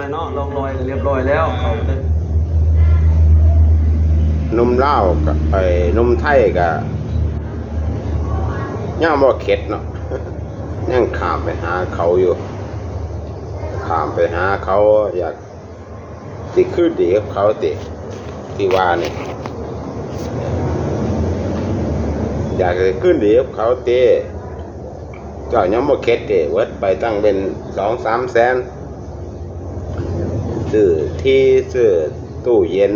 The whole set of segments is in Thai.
ไงเนาะลงรอยเรียบร้อยแล้วเขาเลยหนุ่มเล่าวกับไอ้นมไทยกับย่างบ่เข็ดเนาะยังขามไปหาเขาอยู่ ขามไปหาเขาอยากติขึ้นดีกับเขาติที่ว่านี่อยากจะขึ้นดีกับเขาเตะเจ้ายังบ่เข็ดเตะเวิดไปตั้งเป็นสองสามแสน ซื้อที่ซื้อตู้เย็น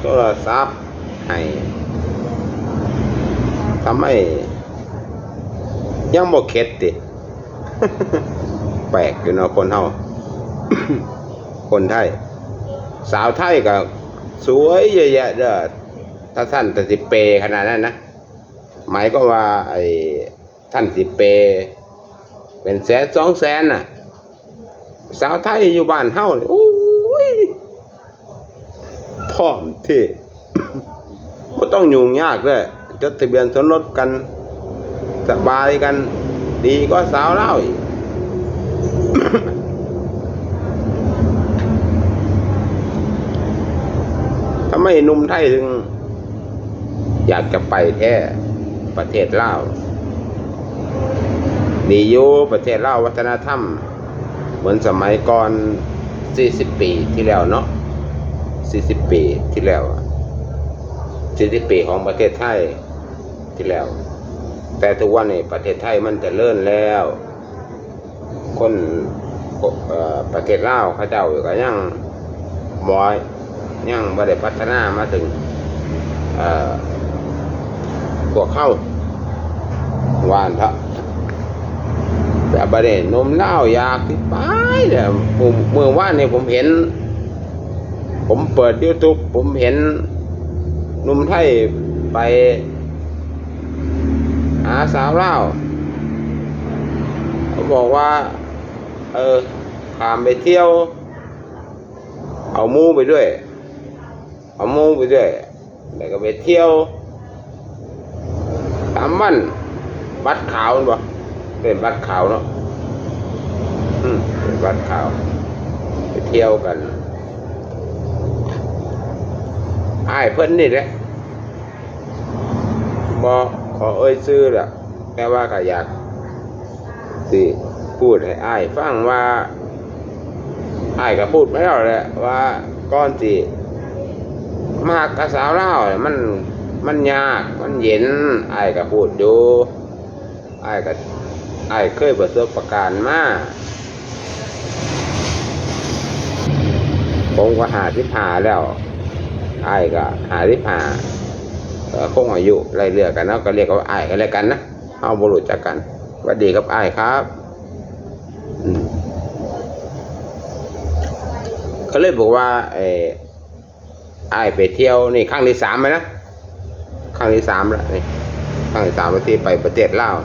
โทรศัพท์ให้ทำให้ยังบ่เข็ดติแปลกอยู่เนาะคนเฮาคนไทย สาวไทยก็สวยเยอะแยะเด้อถ้าท่านแต่สิเปขนาดนั้นนะหมายก็ว่าไอ้ท่านสิเป เป็นแสนสองแสนน่ะ สาวไทยอยู่บ้านเฮานี่โอ้ยพร้อมที่ไม่ต้องยุ่งยากเลยจดทะเบียนสมรสกันสบายกัน ดีก็สาวเล่าอีกทำไมนุ่มไทยถึง อยากจะไปแท้ประเทศลาวดีอยู่ประเทศลาววัฒนธรรม เหมือนสมัยก่อน 40 ปีที่แล้วเนาะ 40 ปีที่แล้ว 40 ปีของประเทศไทยที่แล้ว แต่ทุกวันนี้ประเทศไทยมันจะเลื่อนแล้ว คนประเทศลาวเขาเจ้าอยู่ก็ยังบอยยังบ่ได้พัฒนามาถึงเอ่อพวกเข้า วานทะ แต่ประเด็นนมเล่าอยากที่ไปเนี่ยผมเมื่อวานเนี่ยผมเห็น ผมเปิด YouTube ผมเห็นหนุ่มไทยไปหาสาวเล่าเขาบอกว่า เออขามไปเที่ยว เอามูไปด้วย เอามูไปด้วยแล้วก็ไปเที่ยวสามวันบัดขาวบ่ เป็นบัดขาวเนาะอืมเป็นบัดขาว ไปเที่ยวกันไอ้เพิ่นนี่แหละบอขอเอ่ยซื้อละแต่ว่าก็อยากสิพูดให้อ้ายฟังว่าอ้ายก็พูดไม่แล้แหละว่าก้อนสิมากกระสาวเล่าเนี่ยมันมันยากมันเย็นอ้ายก็พูดอยู่อ้ายก็ ไอ้ายเคยประสบประการมาผมก็หาที่หาแล้วไอ้ก็หาที่ผ่าคงอายุไล่เลือกกันเนาะก็เรียกว่าไอ้กันแล้วกันนะเอาบุรุษจากกันสวัสดีครับไอ้ครับอืมก็เลยบอกว่าไอ้ไอ้ไปเที่ยวนี่ครั้งที่สามไหมนะครั้งที่สามแล้วนี่ครั้งที่สามที่ไปประเทศลาว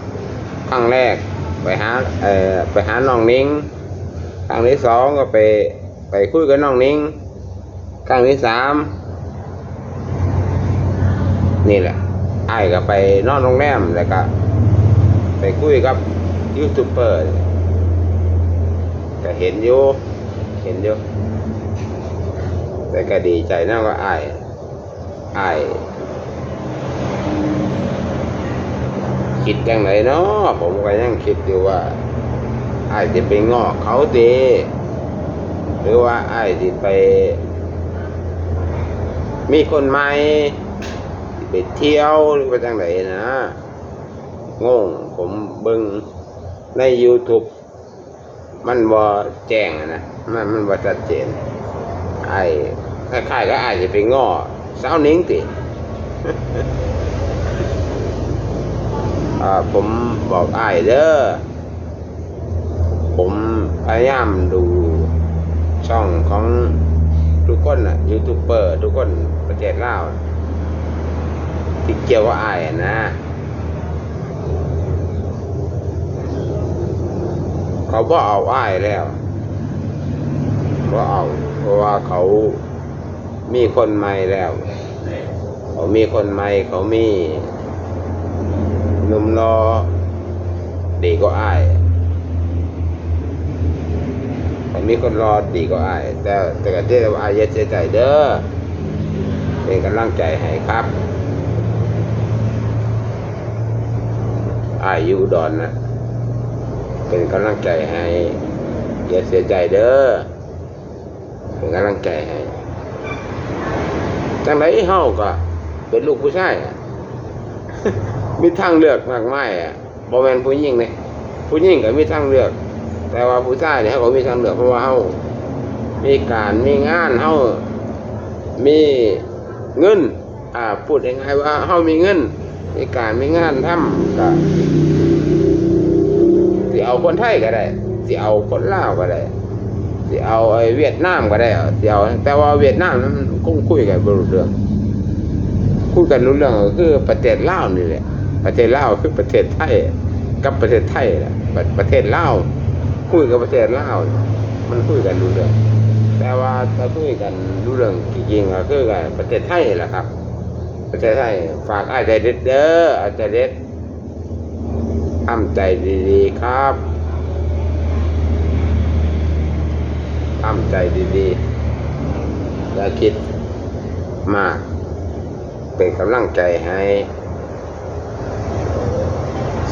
ครั้งแรก ไปหาเอ่อไปหาน้องนิ้งครั้งที่สองก็ไปไปคุยกับน้องนิ้งครั้งที่สามนี่แหละไอ้ก็ไปนอนโรงแรมแล้วก็ ไปคุยกับยูทูบเบอร์ก็เห็นอยู่เห็นอยู่แต่ก็ดีใจนะว่าไอ้ายอ้าย คิดยังไงเนาะผมก็ยังคิดอยู่ว่าไอ้ายจะไปงอกเขาดีหรือว่าไอ้ายจะไป มีคนใหม่ไปเที่ยวหรือไปทางไหนนะงงผมเบิ่งใน YouTube มันบ่แจ้งนะมันมันบ่ชัดเจน ไอ้คล้ายๆก็อาจจะไปง้อสาวนิ้งติ ผมบอกอ้ายเด้อผมพยายามดูช่องของทุกคนน่ะยูทูบเบอร์ทุกคนประเทศลาวที่เกี่ยวกับอ้ายอะนะเขาบ่เอาอ้ายแล้วบ่เอา เพราะว่าเขามีคนใหม่แล้ว เขามีคนใหม่เขามี นุ่มรอดีก็อ้ายแต่มีคนรอดีกว่าอายแต่แต่ก็เจ๊ว่าอายอย่าเสียใจเด้อเป็นกำลังใจให้ครับอายยูดอนนะเป็นกำลังใจให้อย่าเสียใจเด้อเป็นกำลังใจให้จังไรเฮาก็เป็นลูกผู้ชาย มีทางเลือกมากมายอะบ่แมนผู้หญิงเนี่ยผู้หญิงก็มีทางเลือก แต่ว่าผู้ชายเนี่ยเขาก็มีทางเลือกเพราะว่าเขามีการมีงานเขามีเงิน อ่าพูดง่ายๆว่าเขามีเงิน มีการมีงานทำก็สิเอาคนไทยก็ได้สิเอาคนลาวก็ได้สิเอาไอ้เวียดนามก็ได้สิเอาแต่ว่าเวียดนามนั้นมันคงคุยกันบ่รู้เรื่องคุยกันรู้เรื่องก็คือประเทศลาวนี่แหละ ประเทศลาวคือประเทศไทยกับประเทศไทยแหละประเทศลาวคุยกับประเทศลาวมันคุยกันรู้เรื่องแต่ว่าถ้าคุยกันรู้เรื่องจริงๆก็คือกันประเทศไทยแหละครับ ประเทศไทยฝากอาจารย์เด็ดเด้ออาจารย์เด็ดทำใจดีๆครับทำใจดีๆอย่าคิดมาก เป็นกำลังใจให้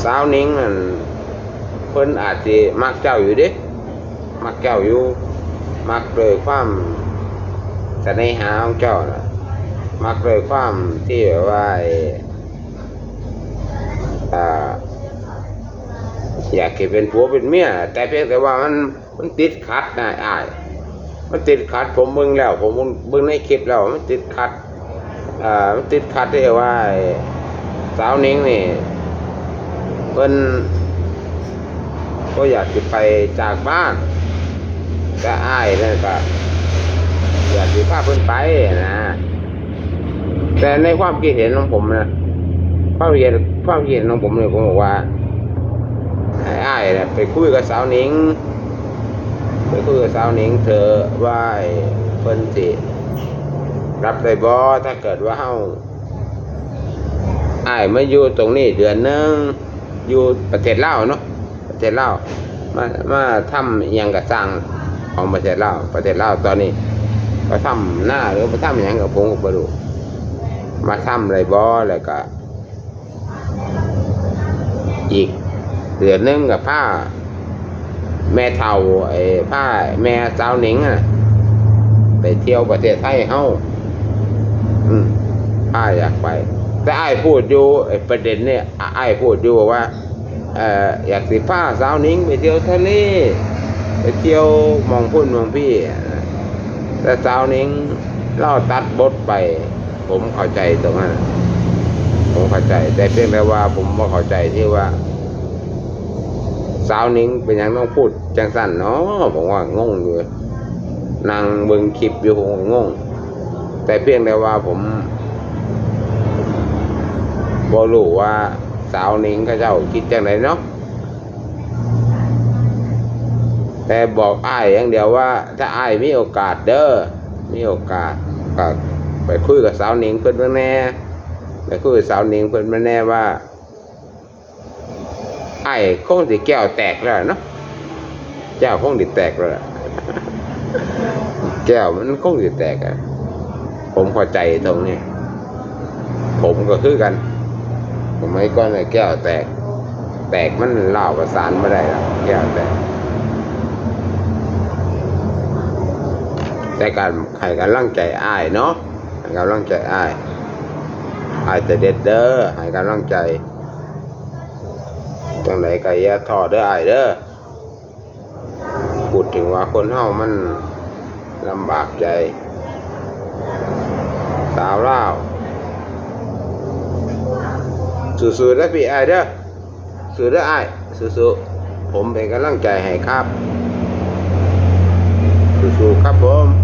สาวนิ้งนั่นเพิ่นอาจจะมักเจ้าอยู่เด้มักเจ้าอยู่ มักโดยความเสน่หาของเจ้าน่ะ มักโดยความที่แบบว่าอ้อ่าอยากให้เป็นผัวเป็นเมียแต่เพียงแต่ว่ามันมันติดขัดนะอ้ายมันติดขัดผมเบิ่งแล้ว ผมเบิ่งในคลิปแล้วมันติดขัดอ่ามันติดขัดที่ว่าสาวนิ้งนี่ เพิ่นก็อยากจะไปจากบ้านก็อ้ายนั่นก็อยากจะพาเพิ่นไปนะแต่ในความคิดเห็นของผมนะความเห็นความคิดเห็นของผมเนี่ยผมบอกว่าให้อ้ายเนี่ยไปคุยกับสาวนิงไปคุยกับสาวนิงเธอว่าไอ้เพิ่นสิรับได้บ่ถ้าเกิดว่าเฮาอ้ายมาอยู่ตรงนี้เดือนนึง อยู่ประเทศลาวเนาะประเทศลาวมามาทำอหยังกับสร้างของประเทศลาวประเทศลาวตอนนี้ก็ทำหน้าหรือมาทำอหยังกับผมก็บ่รู้มาทำไรบ่แล้วก็อีกเดือนนึงกับผ้า แม่เฒ่าไอ้ผ้าแม่สาวหนิงอะไปเที่ยวประเทศไทยเฮ้าอืมอ้าอยากไป แต่ไอ้พูดอยู่ประเด็นเนี่ยอ้าอ้พูดอยู่ว่าเอออยากสิพาสาวนิ้งไปเที่ยวทะเลไปเที่ยวมองพุ่นมองพี่ แต่สาวนิ้งเล่าตัดบทไป ผมเข้าใจตรงนั้นผมเข้าใจ แต่เพียงแต่ว่าผมไม่เข้าใจที่ว่า สาวนิ้งเป็นยังต้องพูดจังสั้นเนาะผมว่างงอยู่นางเบิงคลิปอยู่ผมงง แต่เพียงแต่ว่าผม บอรู้ว่าสาวนิงเขาเจ้าคิดจังไรเนาะแต่บอกอ้ายอย่างเดียวว่า ถ้าอ้ายมีโอกาสเด้อมีโอกาสก็ไปคุยกับสาวนิงเพิ่อนมาแน่ไปคุยกับสาวนิงเพิ่อนมาแน่ว่าไอ้ายคงสิแก้วแตกแล้วเนาะแก้วคงสิแตกแล้วแก้วมันคงจะแตกอะผมเข้าใจตรงนี้ ผมก็คือกัน ผมไมก้อนไอ้แก้วแตก แตกมันเล่าประสานไม่ได้แล้วแก้วแตก แต่การให้กันร่างใจอ้ายเนาะให้กันร่างใจอ้ายอ้ายจะเด็ดเด้อให้กันร่างใจจังไหนก็อย่าทอดเด้ออ้ายเด้อพูดถึงว่าคนเฮามันลำบากใจ สาวเล่าว สู้ๆได้อพี่ไอ้เด้อสู้เด้อไอ้สู้ๆผมเป็นกำลังใจให้ครับ สู้ๆครับผม